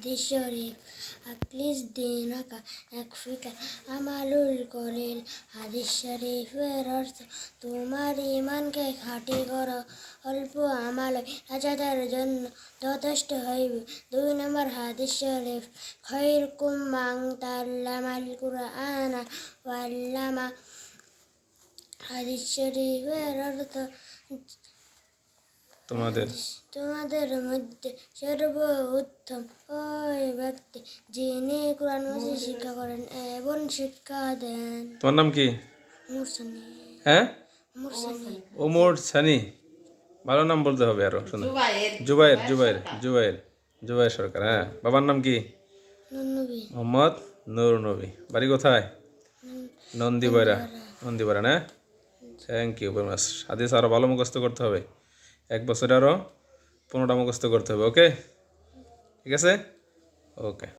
হাদিস শরীফ আকলিস দিনাকা একফিকা আমালুল কলিল হাদিস শরীফের অর্থ, তোমার ইমানকে খাঁটি করো, অল্প আমাল রাজাদের জন্য যথেষ্ট হইবে। দুই নম্বর হাদিস খৈর কুম্মাং তাল্লামাল কুরআনা ওয়াল্লামা। হাদিস শরীফের অর্থ তোমাদের? তোমাদের মধ্যে সর্ব উত্তম ওই ব্যক্তি যিনি কোরআন মাসে শিক্ষা করেন এবং শিক্ষা দেন। তোমার নাম কি? মুরসানি। হ্যাঁ? মুরসানি। ওমর সানি। ভালো নাম বলতে হবে আরও শুনে। জুবাইর জুবাইর জুবাইর জুবাইর সরকার হ্যাঁ। বাবার নাম কি? মোহাম্মদ নুর নবী বাড়ি কোথায়? নন্দীবয়রা নন্দীবয়রা না? থ্যাংক ইউ ভেরি মাচ হাদিস আরও ভালো মুখস্থ করতে হবে। এক বছরে আরও পনেরোটা মুখস্থ করতে হবে ওকে ঠিক আছে? ওকে